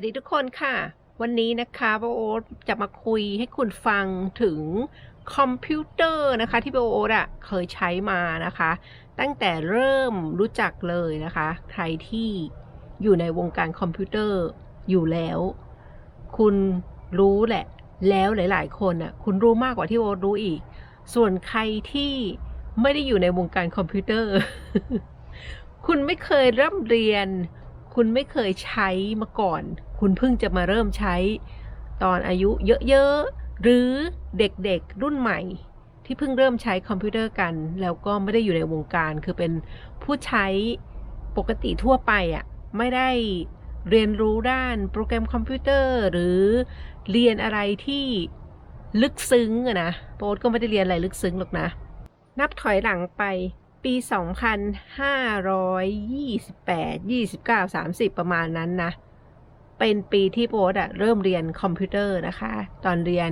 วัสดีทุกคนค่ะ วันนี้นะคะโบโอจะมาคุยให้คุณฟังถึงคอมพิวเตอร์นะคะ ที่โบโออะเคยใช้มานะคะ ตั้งแต่เริ่มรู้จักเลยนะคะ ใครที่อยู่ในวงการคอมพิวเตอร์อยู่แล้ว คุณรู้แหละ แล้วหลาย ๆ คนอะคุณรู้มากกว่าที่โอ๊ตรู้อีก ส่วนใครที่ไม่ได้อยู่ในวงการคอมพิวเตอร์ คุณไม่เคยเริ่มเรียน คุณไม่เคยใช้มาก่อน คุณเพิ่งจะมาเริ่มใช้ ตอนอายุเยอะๆ หรือเด็กๆรุ่นใหม่ ที่เพิ่งเริ่มใช้คอมพิวเตอร์กัน แล้วก็ไม่ได้อยู่ในวงการ คือเป็นผู้ใช้ปกติทั่วไปอะ่ะ ไม่ได้เรียนรู้ด้านโปรแกรมคอมพิวเตอร์ หรือเรียนอะไรที่ลึกซึ้งอะนะโป๊ตก็ไม่ได้เรียนอะไรลึกซึ้งหรอกนะ นับถอยหลังไป ปี 2528 29 30 ประมาณนั้นนะ เป็นปีที่โป๊ตอะเริ่มเรียนคอมพิวเตอร์นะคะ ตอนเรียน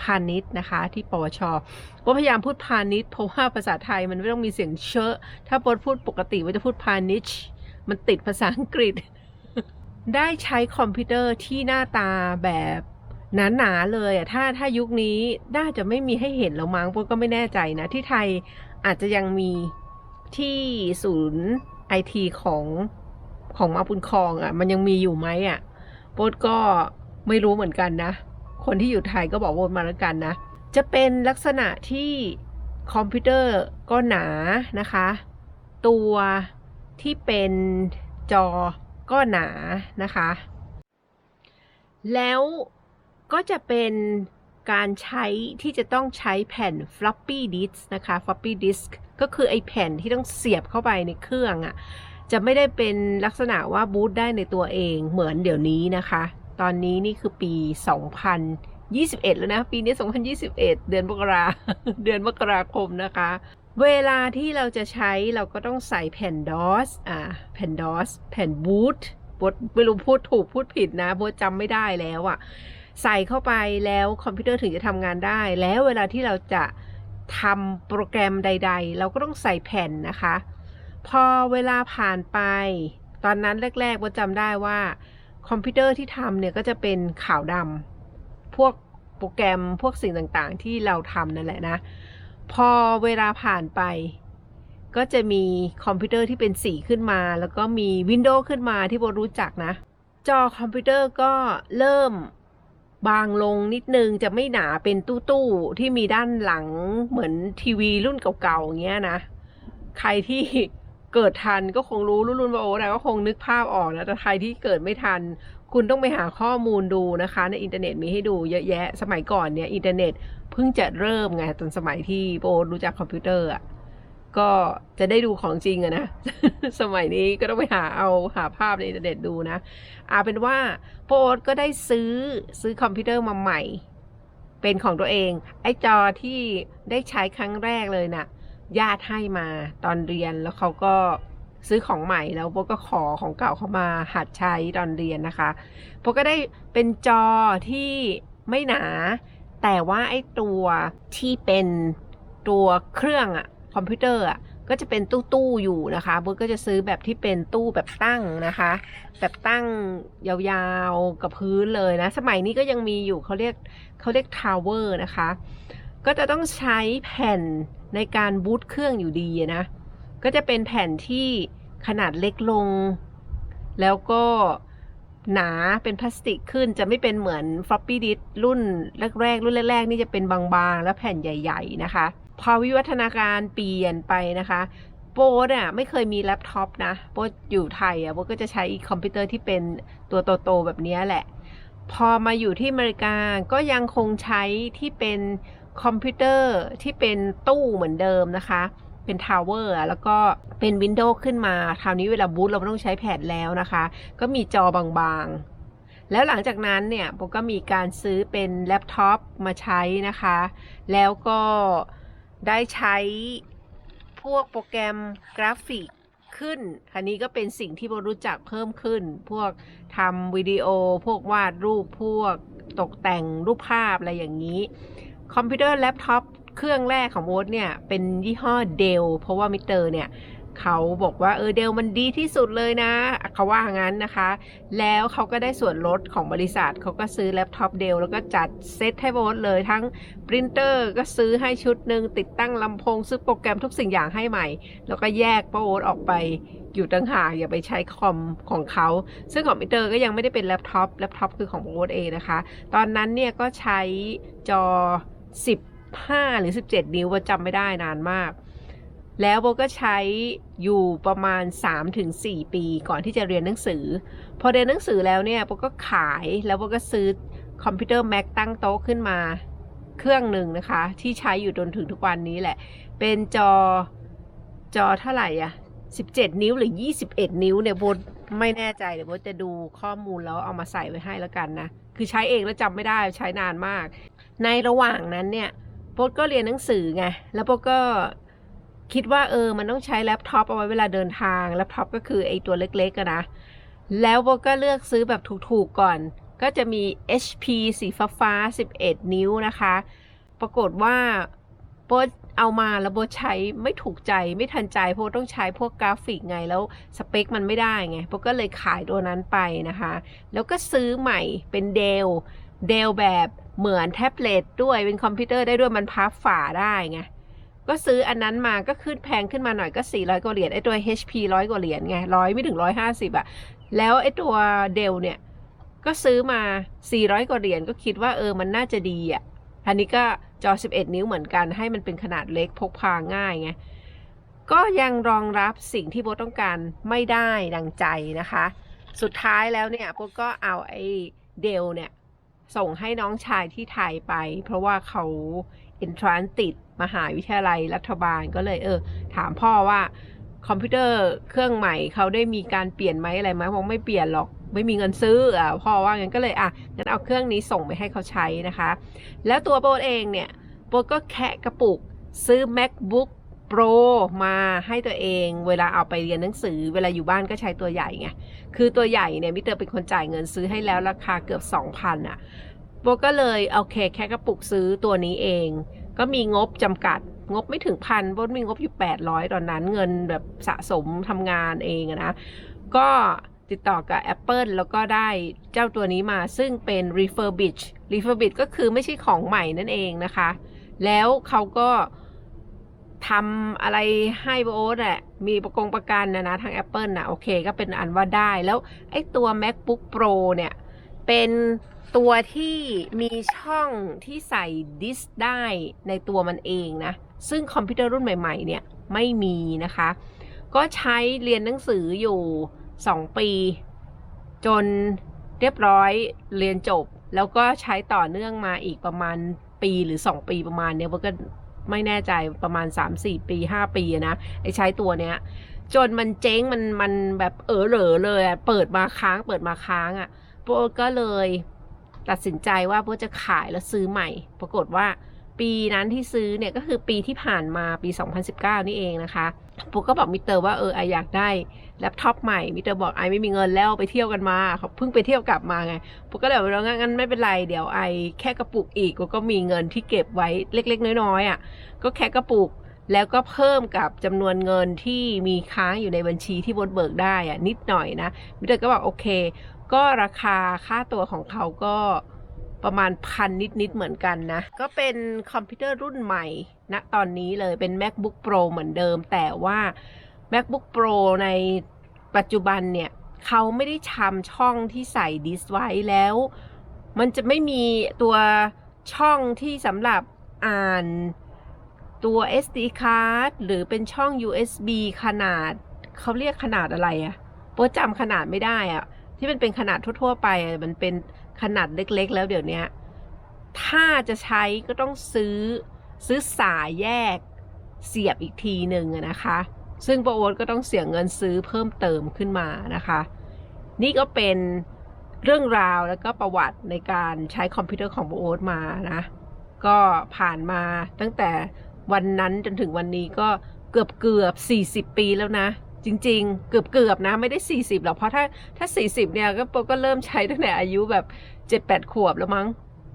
พาณิชย์นะคะ ที่ปวชโปพยายามพูดพาณิชย์เพราะว่าภาษาไทยมันไม่ต้องมีเสียงเชอะถ้าโป๊ตพูดปกติว่าจะพูดพาณิชย์มันติดภาษาอังกฤษ ได้ใช้คอมพิวเตอร์ที่หน้าตาแบบหนาๆเลยอะถ้าถ้ายุคนี้น่าจะไม่มีให้เห็นแล้วมั้งโป๊ตก็ไม่แน่ใจนะ ที่ไทยอาจจะยังมี ที่ศูนย์ไอทีของของมาบุญคองอะ่ะ มันยังมีอยู่ไหมอะ่ะโป๊ตก็ไม่รู้เหมือนกันนะ คนที่อยู่ไทยก็บอกโป๊ตมาแล้วกันนะ จะเป็นลักษณะที่คอมพิวเตอร์ก็หนานะคะ ตัวที่เป็นจอก็หนานะคะ แล้วก็จะเป็น การใช้ที่จะต้องใช้แผ่น floppy disk นะคะ floppy disk ก็คือไอแผ่นที่ต้องเสียบเข้าไปในเครื่องอะ่ะจะไม่ได้เป็นลักษณะว่าบูตได้ในตัวเองเหมือนเดี๋ยวนี้นะคะ ตอนนี้นี่คือปี 2021 แล้วนะ ปีนี้ 2021 เดือนมกราเดือนมกราคมนะคะ เวลาที่เราจะใช้เราก็ต้องใส่แผ่น DOS อ่าแผ่น DOS แผ่น boot บทไม่รู้พูดถูกพูดผิดนะบทจำไม่ได้แล้วอะ่ะ ใส่เข้าไปแล้วคอมพิวเตอร์ถึงจะทำงานได้ แล้วเวลาที่เราจะทำโปรแกรมใด ๆ เราก็ต้องใส่แผ่นนะคะ พอเวลาผ่านไป ตอนนั้นแรกๆว่าจำได้ว่าคอมพิวเตอร์ที่ทำเนี่ยก็จะเป็นขาวดำพวกโปรแกรมพวกสิ่งต่างๆ ที่เราทำนั่นแหละนะ พอเวลาผ่านไปก็จะมีคอมพิวเตอร์ที่เป็นสีขึ้นมา แล้วก็มีวินโดว์ขึ้นมาที่โบรู้จักนะ จอคอมพิวเตอร์ก็เริ่ม บางลงนิดนึงจะไม่หนาเป็นตู้ๆที่มีด้านหลังเหมือนทีวีรุ่นเก่าๆอย่างเงี้ยนะ ใครที่เกิดทันก็คงรู้รุ่นรุ่นโอ้นะก็คงนึกภาพออกนะแต่ใครที่เกิดไม่ทัน คุณต้องไปหาข้อมูลดูนะคะ ในอินเทอร์เน็ตมีให้ดูเยอะแยะ สมัยก่อนเนี่ยอินเทอร์เน็ตเพิ่งจะเริ่มไงตอนสมัยที่โบรู้จักคอมพิวเตอร์อะ ก็จะได้ดูของจริงอะนะ สมัยนี้ก็ต้องไปหาเอาหาภาพในอินเทอร์เน็ตดูนะเอาเป็นว่าโปรดก็ได้ซื้อซื้อคอมพิวเตอร์มาใหม่ เป็นของตัวเอง ไอ้จอที่ได้ใช้ครั้งแรกเลยนะ่ะญาติให้มาตอนเรียนแล้วเขาก็ซื้อของใหม่แล้วโบก็ขอของเก่าเข้ามาหัดใช้ตอนเรียนนะคะโบก็ได้เป็นจอที่ไม่หนา แต่ว่าไอ้ตัวที่เป็นตัวเครื่องอะ คอมพิวเตอร์อะก็จะเป็นตู้ๆอยู่นะคะโบก็จะซื้อแบบที่เป็นตู้แบบตั้งนะคะ แบบตั้งยาวๆกับพื้นเลยนะ สมัยนี้ก็ยังมีอยู่เขาเรียกเขาเรียกทาวเวอร์นะคะ ก็จะต้องใช้แผ่นในการบูตเครื่องอยู่ดีนะ ก็จะเป็นแผ่นที่ขนาดเล็กลง แล้วก็หนาเป็นพลาสติกขึ้นจะไม่เป็นเหมือน floppy disk รุ่นแรกๆรุ่นแรกๆ นี่จะเป็นบางๆ แล้วแผ่นใหญ่ ๆ นะคะ พอวิวัฒนาการเปลี่ยนไปนะคะ โป๊ดอะไม่เคยมีแล็ปท็อปนะ โป๊ดอยู่ไทยอะโป๊ดก็จะใช้คอมพิวเตอร์ที่เป็นตัวโตๆแบบนี้แหละ พอมาอยู่ที่อเมริกาก็ยังคงใช้ที่เป็นคอมพิวเตอร์ที่เป็นตู้เหมือนเดิมนะคะ เป็นทาวเวอร์แล้วก็เป็นวินโดว์ขึ้นมาคราวนี้เวลาบูตเราไม่ต้องใช้แผ่นแล้วนะคะ ก็มีจอบางๆ แล้วหลังจากนั้นเนี่ยผมก็มีการซื้อเป็นแล็ปท็อปมาใช้นะคะ แล้วก็ ได้ใช้พวกโปรแกรมกราฟิกขึ้น อันนี้ก็เป็นสิ่งที่โบรู้จักเพิ่มขึ้น พวกทำวิดีโอ พวกวาดรูป พวกตกแต่งรูปภาพอะไรอย่างนี้ คอมพิวเตอร์แล็ปท็อปเครื่องแรกของโบสเนี่ย เป็นยี่ห้อเดล เพราะว่ามิเตอร์เนี่ย เขาบอกว่าเออเดลมันดีที่สุดเลยนะเขาว่างั้นนะคะ แล้วเขาก็ได้ส่วนลดของบริษัทเขาก็ซื้อแล็ปท็อปเดลแล้วก็จัดเซตให้โบทเลยทั้งปรินเตอร์ก็ซื้อให้ชุดหนึ่งติดตั้งลำโพงซื้อโปรแกรมทุกสิ่งอย่างให้ใหม่ แล้วก็แยกโบทออกไปอยู่ต่างหากอย่าไปใช้คอมของเขา ซึ่งของมิเตอร์ก็ยังไม่ได้เป็นแล็ปท็อปแล็ปท็อปคือของโบทเองนะคะ ตอนนั้นเนี่ยก็ใช้จอ15หรือ 17 นิ้วว่าจำไม่ได้นานมาก แล้วโบก็ใช้อยู่ประมาณ 3-4 ปีก่อนที่จะเรียนหนังสือ พอเรียนหนังสือแล้วเนี่ยโบก็ขายแล้วโบก็ซื้อคอมพิวเตอร์ Mac ตั้งโต๊ะขึ้นมาเครื่องหนึ่งนะคะ ที่ใช้อยู่จนถึงทุกวันนี้แหละ เป็นจอจอเท่าไหร่อะ 17 นิ้วหรือ 21 นิ้วเนี่ยโบไม่แน่ใจเดี๋ยวโบจะดูข้อมูลแล้วเอามาใส่ไว้ให้แล้วกันนะ คือใช้เองแล้วจำไม่ได้ใช้นานมาก ในระหว่างนั้นเนี่ยโบก็เรียนหนังสือไงแล้วโบก็ คิดว่าเออมันต้องใช้แล็ปท็อปเอาไว้เวลาเดินทางแล็ปท็อปก็คือไอ้ตัวเล็กๆนะ แล้วโบก็เลือกซื้อแบบถูกๆก่อน ก็จะมี HP สีฟ้าฟ้า 11 นิ้วนะคะ ปรากฏว่าโบเอามาแล้วโบใช้ไม่ถูกใจไม่ทันใจเพราะต้องใช้พวกกราฟิกไงแล้วสเปคมันไม่ได้ไงโบก็เลยขายตัวนั้นไปนะคะ แล้วก็ซื้อใหม่เป็นเดลเดลแบบเหมือนแท็บเล็ตด้วยเป็นคอมพิวเตอร์ได้ด้วยมันพับฝาได้ไง ก็ซื้ออันนั้นมาก็ขึ้นแพงขึ้นมาหน่อยก็ 400กว่าเหรียญไอ้ตัว HP ร้อยกว่าเหรียญไงร้อยไม่ถึง150อะแล้วไอ้ตัวเดลเนี่ยก็ซื้อมา 400 กว่าเหรียญก็คิดว่าเออมันน่าจะดีอะอันนี้ก็จอ 11 นิ้วเหมือนกัน ให้มันเป็นขนาดเล็กพกพาง่ายไงก็ยังรองรับสิ่งที่โบต้องการไม่ได้ดังใจนะคะ สุดท้ายแล้วเนี่ยโบก็เอาไอ้เดลเนี่ยส่งให้น้องชายที่ไทยไป เพราะว่าเขา เอนทรานติดมหาวิทยาลัยรัฐบาลก็เลยเออ ถามพ่อว่าคอมพิวเตอร์เครื่องใหม่เขาได้มีการเปลี่ยนไหมอะไรไหมบอกไม่เปลี่ยนหรอกไม่มีเงินซื้ออะพ่อว่างั้นก็เลยอะงั้นเอาเครื่องนี้ส่งไปให้เขาใช้นะคะ แล้วตัวโบทเองเนี่ยโบทก็แคะกระปุกซื้อ macbook pro มาให้ตัวเอง เวลาเอาไปเรียนหนังสือ เวลาอยู่บ้านก็ใช้ตัวใหญ่ไงคือตัวใหญ่เนี่ยมิเตอร์เป็นคนจ่ายเงินซื้อให้แล้วราคาเกือบ 2,000อะ โบก็เลยโอเคแค่กระปุกซื้อตัวนี้เอง ก็มีงบจำกัดงบไม่ถึงพันโบทมีงบอยู่ 800 ตอนนั้นเงินแบบสะสมทำงานเองนะ ก็ติดต่อกับ Apple แล้วก็ได้เจ้าตัวนี้มาซึ่งเป็น refurbish refurbish ก็คือไม่ใช่ของใหม่นั่นเองนะคะ แล้วเขาก็ทำอะไรให้โบทอะมีประกงประกันนะนะทาง Apple นะโอเค ก็เป็นอันว่าได้แล้วไอ้ตัว MacBook Pro เนี่ย เป็น ตัวที่มีช่องที่ใส่ดิสได้ในตัวมันเองนะ ซึ่งคอมพิวเตอร์รุ่นใหม่ๆ เนี่ยไม่มีนะคะ ก็ใช้เรียนหนังสืออยู่ 2 ปี จนเรียบร้อยเรียนจบ แล้วก็ใช้ต่อเนื่องมาอีกประมาณปีหรือ 2 ปีประมาณเนี้ยมันก็ไม่แน่ใจประมาณ 3-4 ปี 5 ปีนะไอใช้ตัวเนี้ย จนมันเจ๊งมันมันแบบเออเหรอเลยอะเปิดมาค้างเปิดมาค้างอะ่ะก็เลย ตัดสินใจว่าโบจะขายแล้วซื้อใหม่ ปรากฏว่าปีนั้นที่ซื้อเนี่ยก็คือปีที่ผ่านมาปี 2019 นี่เองนะคะโบก็บอกมิเตอร์ว่าเออไออยากได้แล็ปท็อปใหม่มิเตอร์บอกไอไม่มีเงินแล้วไปเที่ยวกันมาเขาเพิ่งไปเที่ยวกลับมาไงโบก็เลยบอกว่างั้นไม่เป็นไรเดี๋ยวไอแค่กระปุกอีกก็มีเงินที่เก็บไว้เล็ก ๆ น้อยๆอะก็แค่กระปุกแล้วก็เพิ่มกับจำนวนเงินที่มีค้างอยู่ในบัญชีที่บดเบิกได้อะนิดหน่อยนะมิเตอร์ก็บอกโอเค ก็ราคาค่าตัวของเขาก็ประมาณพันนิด ๆ เหมือนกันนะ ก็เป็นคอมพิวเตอร์รุ่นใหม่ณตอนนี้เลยเป็น macbook pro เหมือนเดิม แต่ว่า macbook pro ในปัจจุบันเนี่ย เขาไม่ได้ทำช่องที่ใส่ดิสก์ไว้แล้ว มันจะไม่มีตัวช่องที่สำหรับอ่านตัว SD card หรือเป็นช่อง USB ขนาด เขาเรียกขนาดอะไรอะโป๊จำขนาดไม่ได้อะ ที่มันเป็นขนาดทั่ว ๆ ไปอะมันเป็นขนาดเล็กๆ แล้วเดี๋ยวนี้ถ้าจะใช้ก็ต้องซื้อซื้อสายแยกเสียบอีกทีหนึ่งนะคะ ซึ่งโปรโอตก็ต้องเสียเงินซื้อเพิ่มเติมขึ้นมานะคะ นี่ก็เป็นเรื่องราวแล้วก็ประวัติในการใช้คอมพิวเตอร์ของโปรโอตมานะ ก็ผ่านมาตั้งแต่วันนั้นจนถึงวันนี้ก็เกือบเกือบ40 ปีแล้วนะ จริงๆ เกือบเกือบนะไม่ได้ 40หรอกเพราะถ้าถ้า 40เนี่ยก็โบก็เริ่มใช้ตั้งแต่อายุแบบ 7-8 ขวบแล้วมั้ง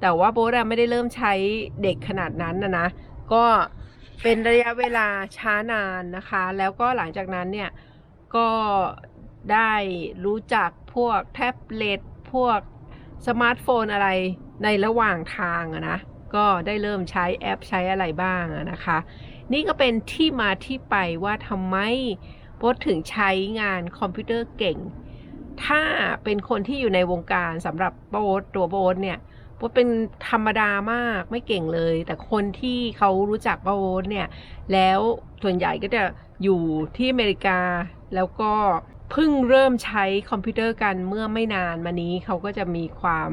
แต่ว่าโบอะไม่ได้เริ่มใช้เด็กขนาดนั้นนะนะก็เป็นระยะเวลาช้านานนะคะ แล้วก็หลังจากนั้นเนี่ยก็ได้รู้จักพวกแท็บเล็ตพวกสมาร์ทโฟนอะไรในระหว่างทางอะนะ ก็ได้เริ่มใช้แอปใช้อะไรบ้างนะคะ นี่ก็เป็นที่มาที่ไปว่าทำไม โบทถึงใช้งานคอมพิวเตอร์เก่ง ถ้าเป็นคนที่อยู่ในวงการสำหรับโบทตัวโบทเนี่ยโบทเป็นธรรมดามากไม่เก่งเลย แต่คนที่เขารู้จักโบทเนี่ยแล้วส่วนใหญ่ก็จะอยู่ที่อเมริกาแล้วก็เพิ่งเริ่มใช้คอมพิวเตอร์กันเมื่อไม่นานมานี้เขาก็จะมีความ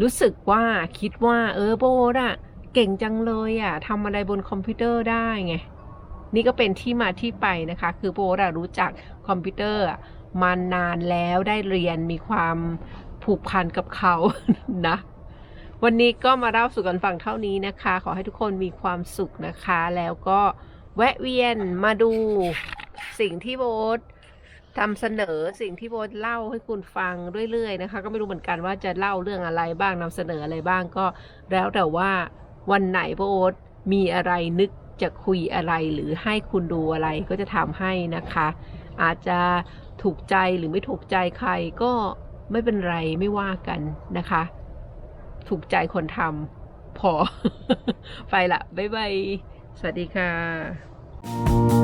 รู้สึกว่าคิดว่าเออโบทอะเก่งจังเลยอะทำอะไรบนคอมพิวเตอร์ได้ไง นี่ก็เป็นที่มาที่ไปนะคะ คือโบทอะรู้จักคอมพิวเตอร์มานานแล้วได้เรียนมีความผูกพันกับเขานะวันนี้ก็มาเล่าสู่กันฟังเท่านี้นะคะ ขอให้ทุกคนมีความสุขนะคะ แล้วก็แวะเวียนมาดูสิ่งที่โบททำเสนอสิ่งที่โบทเล่าให้คุณฟังเรื่อยๆนะคะ ก็ไม่รู้เหมือนกันว่าจะเล่าเรื่องอะไรบ้างนำเสนออะไรบ้างก็แล้วแต่ว่าวันไหนโบทมีอะไรนึก จะคุยอะไรหรือให้คุณดูอะไรก็จะทำให้นะคะ อาจจะถูกใจหรือไม่ถูกใจใครก็ไม่เป็นไรไม่ว่ากันนะคะ ถูกใจคนทำพอ ไปละบ๊ายบาย สวัสดีค่ะ